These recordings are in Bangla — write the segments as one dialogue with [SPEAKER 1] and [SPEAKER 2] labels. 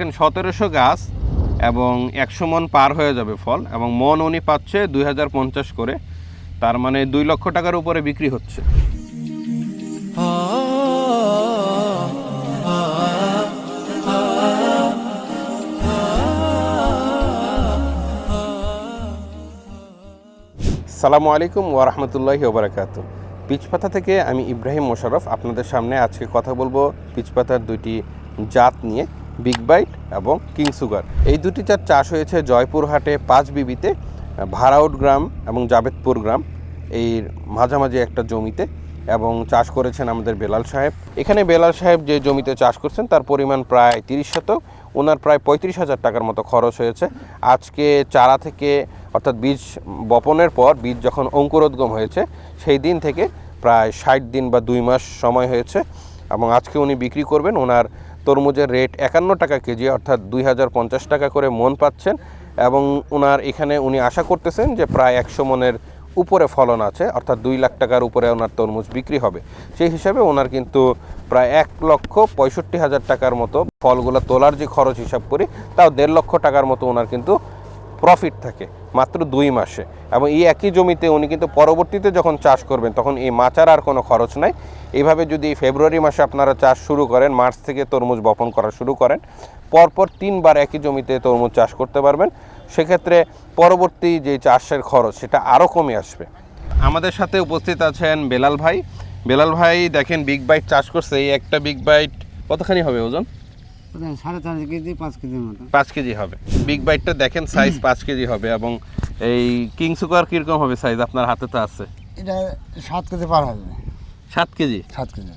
[SPEAKER 1] সতেরোশো গাছ এবং একশো মন পার হয়ে যাবে ফল এবং মন উনি পাচ্ছে দুই হাজার পঞ্চাশ করে। তার মানে দুই লক্ষ টাকার উপরে বিক্রি হচ্ছে। সালামু আলাইকুম ওরহমতুল্লাহি ওবরাকাত পিচপাতা থেকে আমি ইব্রাহিম মোশারফ আপনাদের সামনে আজকে কথা বলব পিচপাতার দুইটি জাত নিয়ে। বিগ বাইট এবং কিং সুগার এই দুটি জাত চাষ হয়েছে জয়পুরহাটে পাঁচ বিবিতে ভারাউট গ্রাম এবং জাবেদপুর গ্রাম। এই মাঝামাঝি একটা জমিতে এবং চাষ করেছেন আমাদের বেলাল সাহেব। এখানে বেলাল সাহেব যে জমিতে চাষ করছেন তার পরিমাণ প্রায় তিরিশ শতক। ওনার প্রায় পঁয়ত্রিশ হাজার টাকার মতো খরচ হয়েছে। আজকে চারা থেকে, অর্থাৎ বীজ বপনের পর, বীজ যখন অঙ্কুরোদ্গম হয়েছে, সেই দিন থেকে প্রায় ষাট দিন বা দুই মাস সময় হয়েছে এবং আজকে উনি বিক্রি করবেন। ওনার তরমুজের রেট একান্ন টাকা কেজি, অর্থাৎ দুই হাজার পঞ্চাশ টাকা করে মন পাচ্ছেন। এবং ওনার এখানে উনি আশা করতেছেন যে প্রায় একশো মনের উপরে ফলন আছে, অর্থাৎ দুই লাখ টাকার উপরে ওনার তরমুজ বিক্রি হবে। সেই হিসাবে ওনার কিন্তু প্রায় এক লক্ষ পঁয়ষট্টি হাজার টাকার মতো ফলগুলো তোলার যে খরচ হিসাব করি, তাও দেড় লক্ষ টাকার মতো ওনার কিন্তু প্রফিট থাকে মাত্র দুই মাসে। এবং এই একই জমিতে উনি কিন্তু পরবর্তীতে যখন চাষ করবেন, তখন এই মাচার আর কোনো খরচ নাই। এইভাবে যদি ফেব্রুয়ারি মাসে আপনারা চাষ শুরু করেন, মার্চ থেকে তরমুজ বপন করা শুরু করেন, পরপর তিনবার একই জমিতে তরমুজ চাষ করতে পারবেন। সেক্ষেত্রে পরবর্তী যে চাষের খরচ, সেটা আরও কমে আসবে। আমাদের সাথে উপস্থিত আছেন বেলাল ভাই। বেলাল ভাই, দেখেন বিগ বাইট চাষ করছে। এই একটা বিগ বাইট কতখানি হবে ওজন?
[SPEAKER 2] সাড়ে চার কেজি পাঁচ কেজির মতো।
[SPEAKER 1] পাঁচ কেজি হবে। বিগ বাইটটা দেখেন সাইজ পাঁচ কেজি হবে এবং এই কিং সুগার কীরকম হবে সাইজ আপনার হাতে তো আছে।
[SPEAKER 2] এটা সাত কেজি পার হবে।
[SPEAKER 1] সাত কেজি?
[SPEAKER 2] সাত কেজি।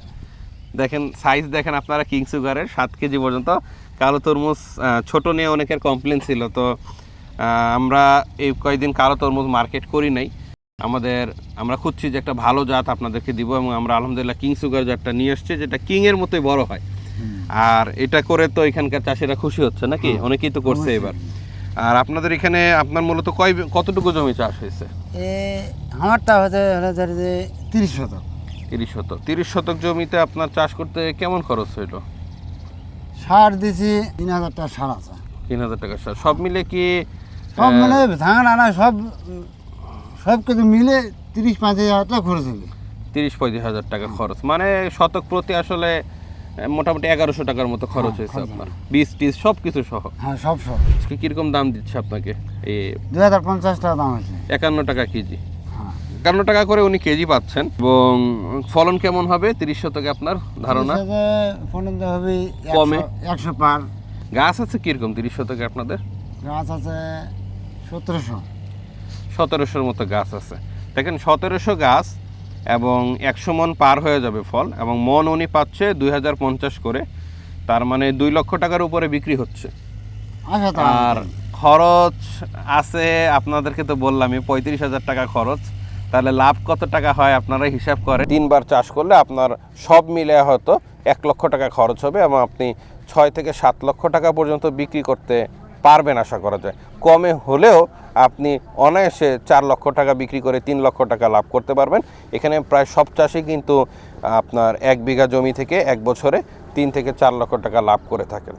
[SPEAKER 1] দেখেন সাইজ দেখেন আপনারা কিং সুগারের সাত কেজি পর্যন্ত। কালো তরমুজ ছোট নিয়ে অনেকের কমপ্লেন ছিল তো আমরা এই কয়েকদিন কালো তরমুজ মার্কেট করি নাই। আমাদের আমরা খুঁজছি যে একটা ভালো জাত আপনাদেরকে দিব এবং আমরা আলহামদুলিল্লাহ কিং সুগার জাতটা নিয়ে এসছি যেটা কিং এর মতোই বড় হয়। আর এটা করে তো এখানকার চাষিরা খুশি হচ্ছে নাকি? অনেকেই তো করছে এবার। আর আপনাদের এখানে আপনার মূলত কয় কতটুকু জমি চাষ হয়েছে?
[SPEAKER 2] আমারটা হচ্ছে হলো ধরে যে তিরিশ শতক।
[SPEAKER 1] তিরিশ শতক। তিরিশ শতক জমিতে আপনার চাষ করতে কেমন খরচ হইল?
[SPEAKER 2] সার দিছি তিন হাজার টাকা সার আছে।
[SPEAKER 1] তিন হাজার টাকা সার। সব মিলে কি
[SPEAKER 2] সব মানে ধান আনা সব সব কিছু মিলে তিরিশ পঁয়ত্রিশ হাজার টাকা খরচ হবে
[SPEAKER 1] তিরিশ পঁয়ত্রিশ হাজার টাকা খরচ। মানে শতক প্রতি আসলে মোটামুটি এগারোশো টাকার মতো খরচ
[SPEAKER 2] হ্যাঁ,
[SPEAKER 1] হয়েছে আপনার। বীজ টিজ সব কিছু সহ।
[SPEAKER 2] হ্যাঁ সব সব
[SPEAKER 1] আজকে কীরকম দাম দিচ্ছে আপনাকে? এই
[SPEAKER 2] দুই হাজার পঞ্চাশ টাকা দাম আছে।
[SPEAKER 1] একান্ন টাকা কেজি।
[SPEAKER 2] হ্যাঁ।
[SPEAKER 1] একান্ন টাকা করে উনি কেজি পাচ্ছেন এবং ফলন কেমন হবে? তিরিশ শতকে আপনার ধারণা?
[SPEAKER 2] হাজার হবে
[SPEAKER 1] কমে?
[SPEAKER 2] একশো পার।
[SPEAKER 1] গাছ আছে কীরকম তিরিশ শতকে আপনাদের?
[SPEAKER 2] গাছ আছে সতেরোশো।
[SPEAKER 1] সতেরোশোর মতো গাছ আছে। দেখেন সতেরোশো গাছ এবং একশো মন পার হয়ে যাবে ফল এবং মন উনি পাচ্ছে দুই হাজার পঞ্চাশ করে। তার মানে দুই লক্ষ টাকার উপরে বিক্রি হচ্ছে। আর খরচ আছে আপনাদেরকে তো বললামই পঁয়ত্রিশ হাজার টাকা খরচ। তাহলে লাভ কত টাকা হয় আপনারা হিসাব করে তিনবার চাষ করলে আপনার সব মিলে হয়তো এক লক্ষ টাকা খরচ হবে এবং আপনি ছয় থেকে সাত লক্ষ টাকা পর্যন্ত বিক্রি করতে পারবেন আশা করা যায়। কমে হলেও আপনি অনায়াসে চার লক্ষ টাকা বিক্রি করে তিন লক্ষ টাকা লাভ করতে পারবেন। এখানে প্রায় সব চাষি কিন্তু আপনার এক বিঘা জমি থেকে এক বছরে তিন থেকে চার লক্ষ টাকা লাভ করে থাকেন।